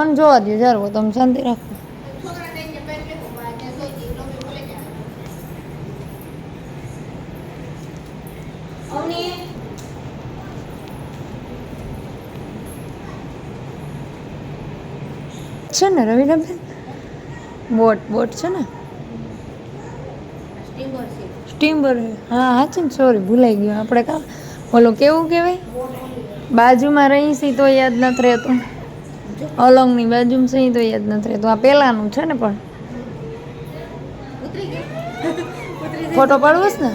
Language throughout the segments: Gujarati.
ફોન જોવા દે જરો તમે શાંતિ રાખો. છે ને, રવિનાબેન? બોટ બોટ છે ને? સ્ટીમર હા હા છે ને સોરી ભૂલાઈ ગયું. આપણે કા ઓલો કેવું કહેવાય? બાજુમાં રહી સી તો યાદ નથી રહેતું. અલંગની બાજુમાં સહી તો યાદ નથી રહેતું આ પહેલાનું છે ને પણ? ફોટો પાડવો છે ને?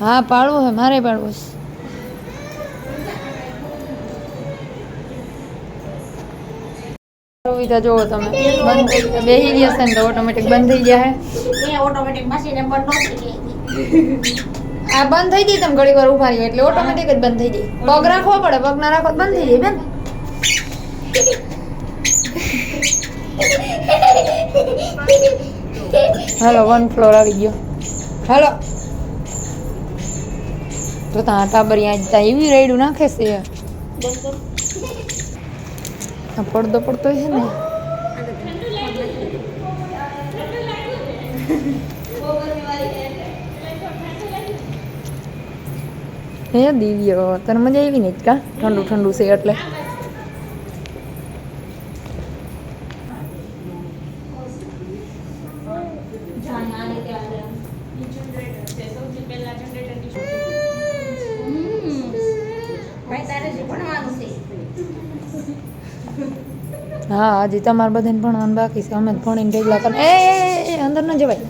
હા પાડવો હે મારે પાડવો છે સુવિધા જોવો તમે. બંધ થઈ ગયા. બેસી ગયા છે ને તો ઓટોમેટિક બંધ થઈ ગયા હે. ઓટોમેટિક મશીન એમ આ બંધ થઈ ગઈ તમે ઘણી વાર ઊભા રહ્યો એટલે ઓટોમેટિક જ બંધ થઈ ગઈ. પગ રાખવો પડે પગ ના રાખો બંધ થઈ જાય બેન. હાલો વન ફ્લોર આવી ગયો. હાલો. તો ત્યાં ટાબરિયા ત્યાં એવી રેડું નાખે છે. પડદો પડતો છે ને. હે, દિવ્ય, તને મજા આવી ને કા? ઠંડુ ઠંડુ છે એટલે ભાઈ તારે જે ભણવાનું છે હા હજી તમારે બધાને ભણવાનું બાકી છે. અમે ભણીને ઢેગલા કરે એ અંદર ન જવાય.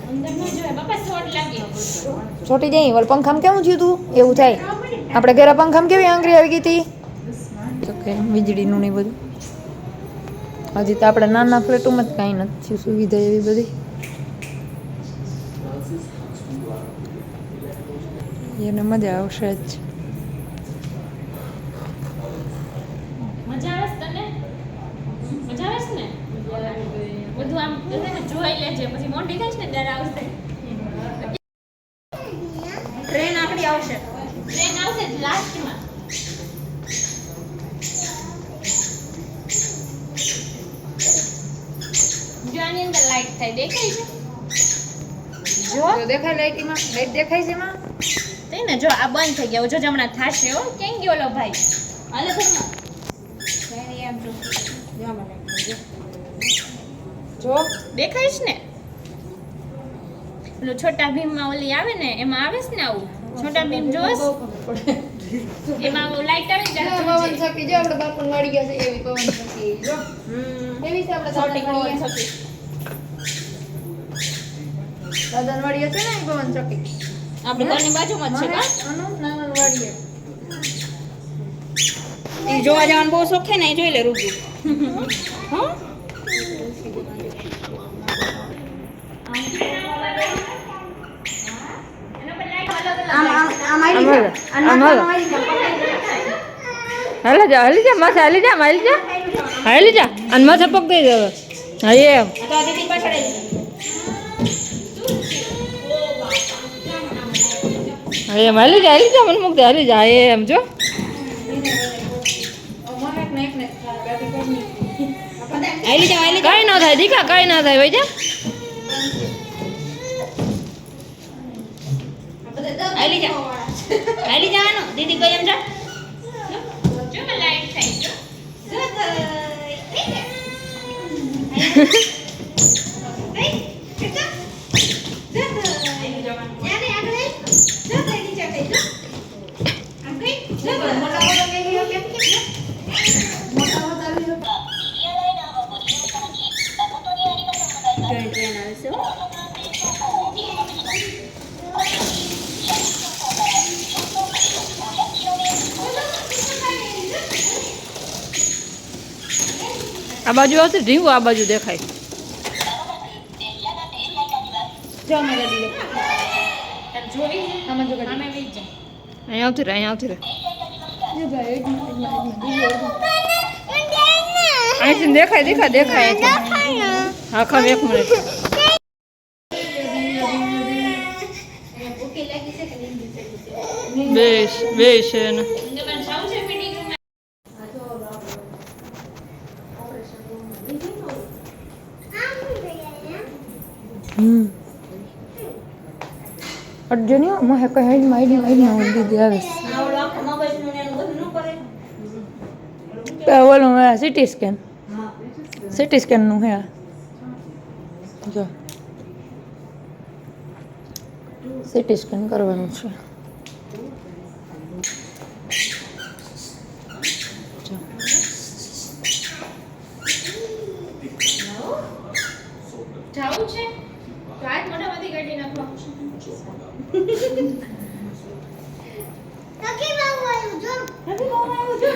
છોટી જાય ઓલ પંખામાં કેવું થયું તું? એવું થાય. આપણે ઘરે પંખામાં કેવી આંગળી આવી ગઈ હતી? ઓકે વીજળીનું ને બધું. હજી તો આપણે નાના ફ્લેટોમાં જ કાંઈ નથી સુવિધા એવી બધી. એને મજા આવશે જ મજા આવે છે તને મજા આવે છે ને બધું આમ બધાને જોઈ લેજે પછી મોટી થઈશ ને ત્યારે આવશે. ટ્રેન આકડી આવશે. ટ્રેન આવશે જ લાસ્ટમાં. જોની અંદર લાઈટ થાય દેખાય છે? જો. જો દેખાય લાઈટીમાં લાઈટ દેખાય છે એમાં? થઈ ને જો આ બંધ થઈ ગયા. જો જમણા હમણાં થાશે હો. કેમ ગયો લો ભાઈ? હાલે ઘરમાં ટ્રેન એમ જો જો મને જો. જો દેખાઈશ ને? પેલું છોટા ભીમમાં ઓલી આવે ને એમાં આવે છે ને આવું? છોટા ભીમ જોશ એમાં લાઈટ આવે ને પવન શકી જો આપણે બાપુને મળી ગયા છે એવી પવન શકી જો. એવી છે આપણે છોટી પવન વાળી દાદા વાળી છે ને પવન શકી આપણે ઘરની બાજુમાં જ છે કા એ જોવા જવાનું બહુ શોખ છે ને એ જોઈ લે રૂબરૂ. હા આમ આમ આમ આવી જા આ આમ હાલો. જા. હાલે. જા. હાલી જા માથે હાલી જા હાલી જા. હાલી જા. અને માથે પગ દઈ દેવે. હા એમ. હાલી જા હાલી જા મને મૂક દે. હાલી જા. એમ જો. કઈ ન થાય દીકા કઈ ન થાય ભાઈ જા. આયલી જા. આયલી જવાનું. દીદી કોઈ એમ જા. લાઈટ થાય જો ટ્રેન ટ્રેન આવે છે હો. આ બાજુ આવશે ઢીંગું આ બાજુ દેખાય. અહીંયા આવતી રહે અહીંયા આવતી રહે. અહીંથી દેખાય દેખાય દેખાય. હા ખબર એક મિનિટ. બેસ બેસ એને અંદર પણ જાવું છે meeting room માં? હમ અડજો નહીં મોહે કઈ માઈડી હાઈડમાં હાઈડમાં દીદી આવે ઓલું આ સિટી સ્કેન હા સિટી સ્કેનનું હે. જો. સિટી સ્કેન કરવાનું છે. જાવું છે? હાથ મોઢામાંથી કાઢી નાખો નથી બહુ આવ્યું છે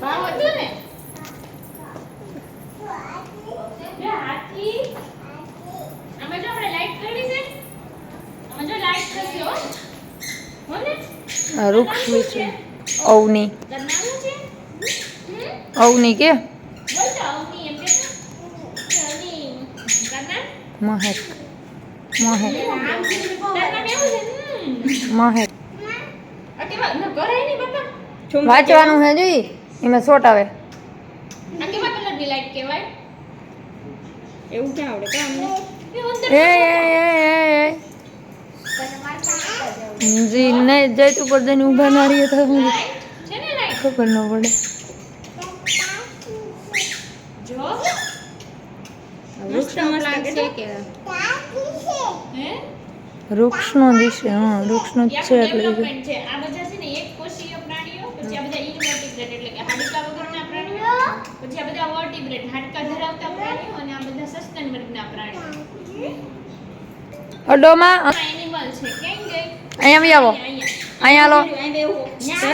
ભાવ હતો ને બે હાથી આમાં જો આપણે લાઈટ કરી છે આમાં જો લાઈટ કરશે હો હો ને આ વૃક્ષ અવની અવની કે અવની તારું નામ મહેક મહેક છે મહેક વાંચવાનું હે જોઈ? એમાં શોટ આવે. જી નહીં જઈ તું પર ઊભા ના રહીએ તો છે ખબર ન પડે જો મસ્ત મસ્ત છે કે હે વૃક્ષનો દિશે હા વૃક્ષનો જ છે એટલે આ બધા છે ને એક કોષીય પ્રાણીઓ પછી આ બધા ઇનવર્ટિબ્રેટ એટલે કે હાડકા વગરના પ્રાણીઓ પછી આ બધા વર્ટિબ્રેટ હાડકા ધરાવતા પ્રાણીઓ અને આ બધા સસ્તન વર્ગના પ્રાણીઓ. અડોમાં એનિમલ છે. કેમ ગઈ અહીંયા આવી આવો. અહીંયા અહીંયા. લો.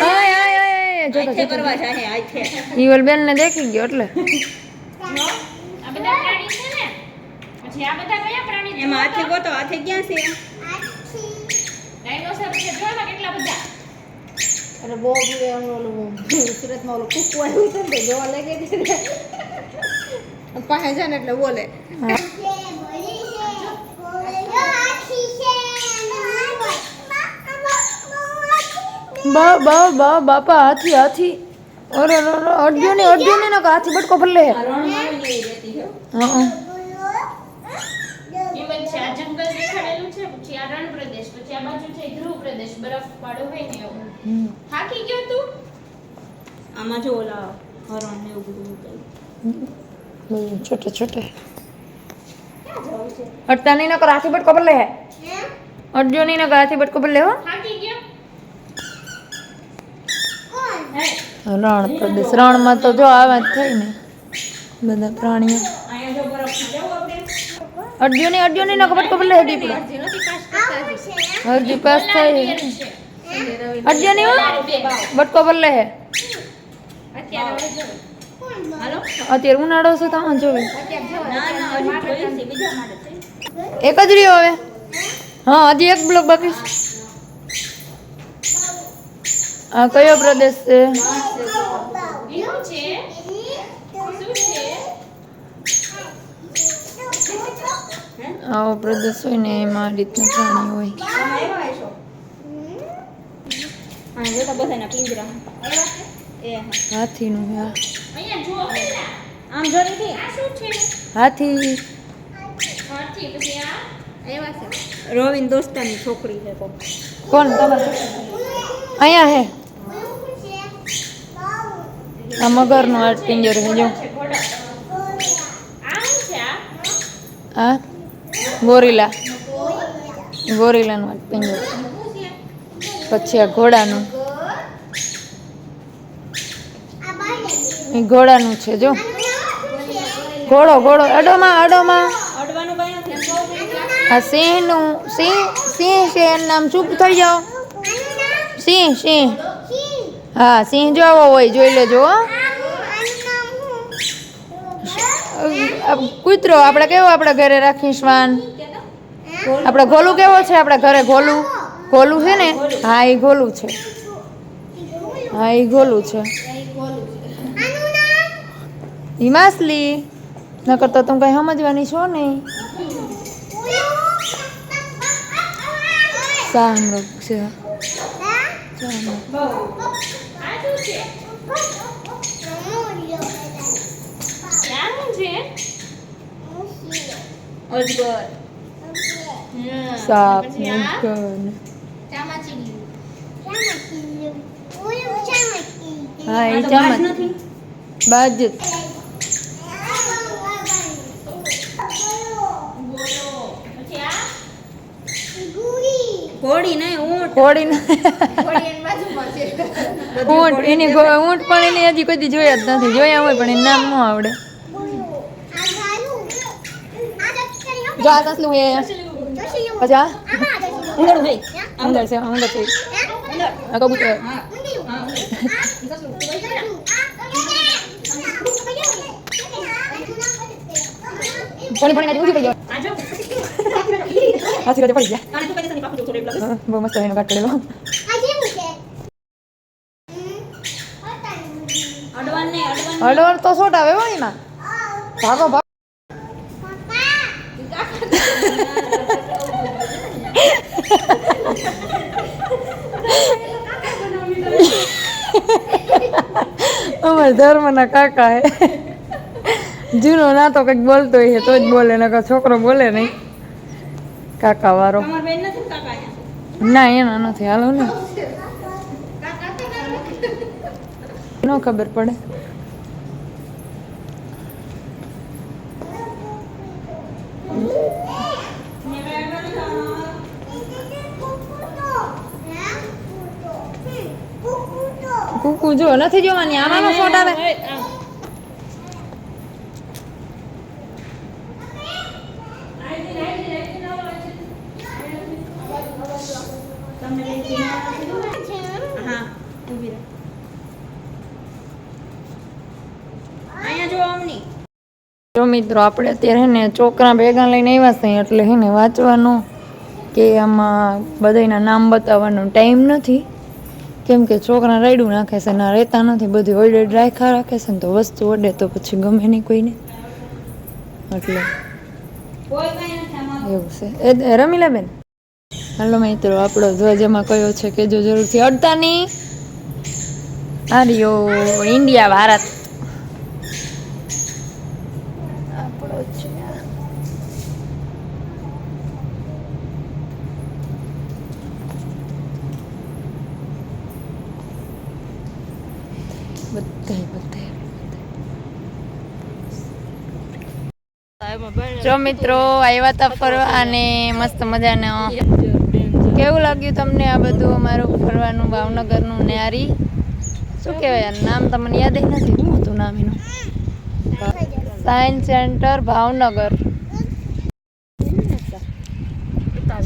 આય, આય, આય, જોતો જોતો કરવા જાહે આથે ઈવલ બેન ને દેખી ગયો એટલે. આ બધા પ્રાણી છે ને પછી આ બધા કયા પ્રાણી છે? એમાં હાથી ગોતો હાથી ક્યાં છે? ડાયનોસોર છે. જો એમાં કેટલા બધા. અરે બહુ ઓલું સુરતમાં ઓલું કૂકું આવ્યું છે ને તો જોવા લાગે છે પાસે છે ને એટલે બોલે. બા બા બા બાપા હાથી હાથી. અરે અડ્યો ને અડ્યો ને હાથી બટકો ભલે હા એમ જ છે આ જંગલ દેખાડેલું છે પછી આ રણ પ્રદેશ પછી આ બાજુ છે ધ્રુવ પ્રદેશ બરફ વાળો હોય ને એવું. થાકી ગયો તું? આમાં જો ઓલા હરણ ને એવું બધું. બધું છોટે છોટે. અડતા નહીં નકર હાથી બટકો ભલે હે. અડજો નહીં નકર હાથી બટકો થાકી ગયો? રણ પ્રદેશ રણમાં તો જો આવા જ થઈ ને. બધા પ્રાણીઓ. અહીંયા જો બરફ જવું આપણે. અડ્યો નહીં અડ્યો નહીં નકર બટકો હે દીપડો હજી નથી પાસ કરતા હજી પાસ થાય અડજો નહીં બટકો ભલે હે. અત્યારે ઉનાળો છે તો જોવે. એક જ રહ્યો હવે. હા, હજી એક બ્લોક બાકી. કયો પ્રદેશ છે શું છે આવો પ્રદેશ હોય ને એમાં આ રીતના પ્રાણી હોય. હા હા હાથીનું હે. હાથી. રોવિન દોસ્તાની છોકરી છે કોણ? તમારે અહીંયા હે. આ મગરનો આર્ટ પિંજર છે જો. આ ગોરીલા. ગોરીલાનું પિંજર. પછી આ ઘોડાનું. એ ઘોડાનું છે, જો. ઘોડો ઘોડો, અડોમાં અડોમાં. આ સિંહનું, સિંહ સિંહ છે, એનું નામ ચૂપ થઈ જાઓ. સિંહ સિંહ. હા, સિંહ જો આવો હોય, જોઈ લેજો, હો આ કૂતરો આપણે કેવો આપણે ઘરે રાખી શ્વાન? આપણે ગોલું કેવો છે? આપણા ઘરે ગોલું? ગોલું છે ને? હા એ ગોલું છે. હા એ ગોલું છે. હિમાસલી નકર તો તમે કઈ સમજવાની છો નહીં સામૃગ છે. સામૃગ. અજગર. સાપ ચામાચીડિયું. હા એ ચામચ બાજ ઘોડી નહીં ઘોડી ઊંટ એની ઊંટ પણ એની હજી કોઈ જોયા જ નથી. જોયા હોય પણ એનું નામ ન આવડે. જો આ સસલું એ પછી આ ઉંદર નહીં ઉંદર છે ઉંદર છે આ કબૂતર પાણી પાણી ઊંચી પડી ગયો આ જો હાથી કાઢે પડી ગયા આને તું કઈ પાકું થોડું એટલે હા, બહુ મસ્ત એનો કાઢ કરેલો અડવાન નહીં અડવાન હળવળ તો શોટ આવે હો એમાં ભાગો ભાગો અમારા ધર્મના કાકા હે. જૂનો ના તો કંઈક બોલતો હોય તો જ બોલે ને છોકરો બોલે નહીં. કાકા વાળો ના એના નથી હાલો ને. ન ખબર પડે. જો નથી જોવાની આમાં શોટ આવે. જો મિત્રો આપણે અત્યારે ને છોકરા ભેગા લઈને આવ્યા છે એટલે હે ને વાંચવાનું કે આમાં બધાના નામ બતાવવાનો ટાઈમ નથી. કેમ કે છોકરા રાયડું નાખે છે ના રહેતા નથી, બધી ઓર્ડર રાખ્યા રાખે છે ને તો વસ્તુ ઓડે તો પછી ગમે નહીં કોઈને. એટલે એવું છે. એ એ રમીલા બેન હાલો મિત્રો, આપણો ધ્વજમાં કયો છે કે જો જરૂરથી અડતા નહીં આર્યો, ઇન્ડિયા, ભારત. જો મિત્રો આવ્યા તા ફરવા અને મસ્ત મજાનો કેવું લાગ્યું તમને આ બધું અમારું ફરવાનું ભાવનગરનું ન્યારી શું કહેવાય નામ તમને યાદ નથી? શું હતું નામ એનું? Science centre Bhavnagar.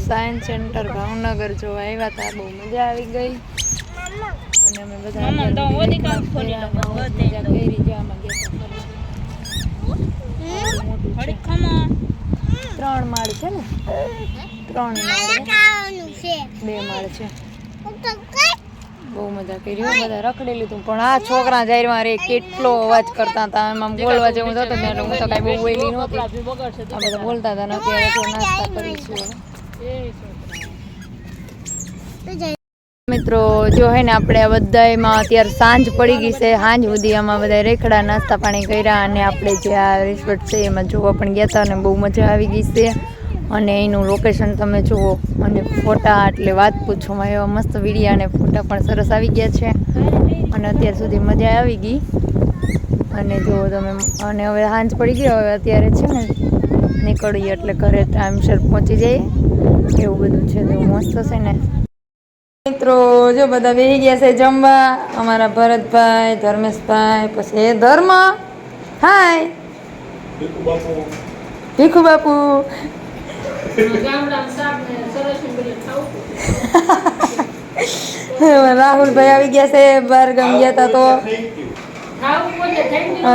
Science centre Bhavnagar જો આવ્યા હતા બહુ મજા આવી ગઈ. અને અમે બધા મજા કરી ત્રણ માળ છે ને? ત્રણ માળ છે. બે માળ છે. બહુ મજા કરી બધા રખડી લીધું પણ આ છોકરા જાય મારે કેટલો અવાજ કરતા હતા. એમ બોલવા જેવું થતું ને હું તો કાંઈ બહુ બોલી નહોતી. આ બધા બોલતા હતા ને અત્યારે તો નાસ્તા કરીશું. મિત્રો, જો હે ને આપણે બધા બધામાં અત્યારે સાંજ પડી ગઈ છે, સાંજ સુધી આમાં બધા રેખડા નાસ્તા પાણી કર્યા અને આપણે જે આ રિસોર્ટ છે, એમાં જોવા પણ ગયા હતા અને બહુ મજા આવી ગઈ છે. અને એનું લોકેશન તમે જુઓ અને ફોટા, એટલે વાત પૂછોમાં એવા મસ્ત વિડીયા અને ફોટા પણ સરસ આવી ગયા છે. અને અત્યાર સુધી મજા આવી ગઈ. અને જુઓ તમે, અને હવે સાંજ પડી ગઈ, હવે અત્યારે છે ને નીકળીએ, એટલે ઘરે ટાઈમસર પહોંચી જઈએ. એવું બધું છે, તો મસ્ત છે ને. મિત્રો જો બધા બેહી ગયા છે જમવા અમારા ભરતભાઈ ધર્મેશભાઈ પછી એ ધર્મ. હાય ભીખુ બાપુ. રાહુલભાઈ આવી ગયા છે બહાર ગામ ગયા હતા તો.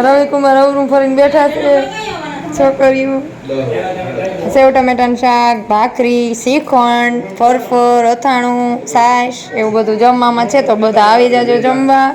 રવિકુમાર અવરું ફરીને બેઠા છે. છોકરીઓ સેવ, ટમેટાનું શાક, ભાખરી, શ્રીખંડ, ફરફર, અથાણું છાશ એવું બધું જમવામાં છે તો બધા આવી જજો જમવા.